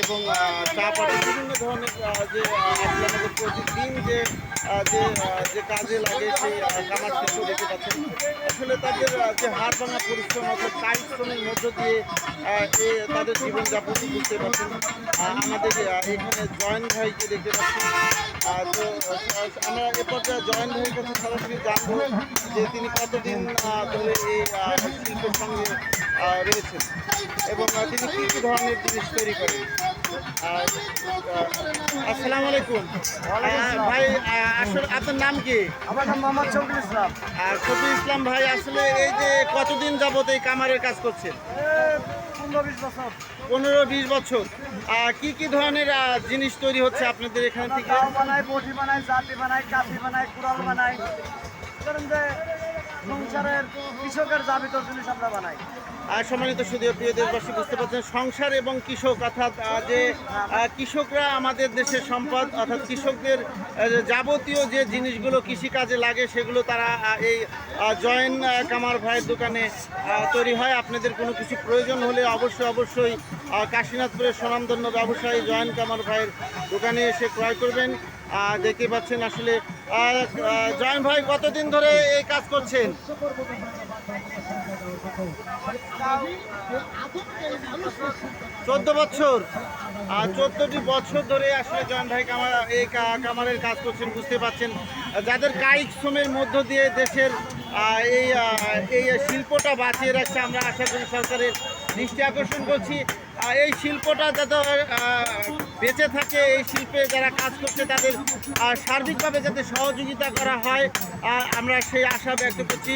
এবং চা বিভিন্ন ধরনের যে প্রতিদিন যে যে যে কাজে লাগে সেই কামার শিল্প দেখতে পাচ্ছেন। আসলে তাদের যে হাড় ভাঙা পরিশ্রম অর্থাৎ কায়িক মধ্য দিয়ে তাদের জীবনযাপন বুঝতে পারছেন। আমাদের এখানে জয়েন্ট ভাইকে দেখতে পাচ্ছি। তো আমরা এ পর্যায়ে জয়েন্ট ভাইয়ের কাছে সরাসরি জানব যে তিনি কতদিন ধরে এই শিল্পের সঙ্গে রয়েছেন এবং তিনি কী কী ধরনের জিনিস তৈরি করেন? আর, আসসালামু আলাইকুম। ভাই আসলে আপনার নাম কি? আমার নাম মোহাম্মদ শফিকুল ইসলাম। আর শফি ইসলাম ভাই আসলে এই যে কতদিন যাবত এই কামারের কাজ করছেন? পনেরো বিশ বছর। বছর। কি কি ধরনের জিনিস তৈরি হচ্ছে আপনাদের এখান থেকে? বানাই বটি বানাই জাতি বানাই কাঠি বানাই কুড়াল বানাই। ধরেন যে আর সম্মানিত সুদীয় প্রিয় দেশবাসী, বুঝতে পারছেন, সংসার এবং কৃষক অর্থাৎ যে কৃষকরা আমাদের দেশের সম্পদ, অর্থাৎ কৃষকদের যাবতীয় যে জিনিসগুলো কৃষিকাজে লাগে, সেগুলো তারা এই জয়েন কামার ভাইয়ের দোকানে তৈরি হয়। আপনাদের কোনো কিছু প্রয়োজন হলে অবশ্যই অবশ্যই কাশীনাথপুরের স্বনামধন্য ব্যবসায়ী জয়েন কামার ভাইয়ের দোকানে এসে ক্রয় করবেন। দেখতে পাচ্ছেন আসলে জয়েন ভাই কতদিন ধরে এই কাজ করছেন? চোদ্দ বছর। আর চোদ্দটি বছর ধরে আসলে জয়ন ভাই কামার এই কামারের কাজ করছেন, বুঝতে পাচ্ছেন যাদের কায়িক শ্রমের মধ্য দিয়ে দেশের এই এই শিল্পটা বাঁচিয়ে রাখছে, আমরা আশা করি সরকারের দৃষ্টি আকর্ষণ করছি। এই শিল্পটা যত বেঁচে থাকে, এই শিল্পে যারা কাজ করছে তাদের সার্বিকভাবে যাতে সহযোগিতা করা হয় আমরা সেই আশা ব্যক্ত করছি।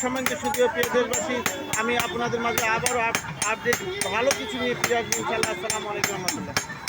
সম্মানিত সুদীয় প্রিয় দেশবাসী, আমি আপনাদের মাঝে আবারও আপ- আপডেট ভালো কিছু নিয়ে ফিরে আসব ইনশাল্লাহ আসসালামু আলাইকুম রহমতুল্লাহ।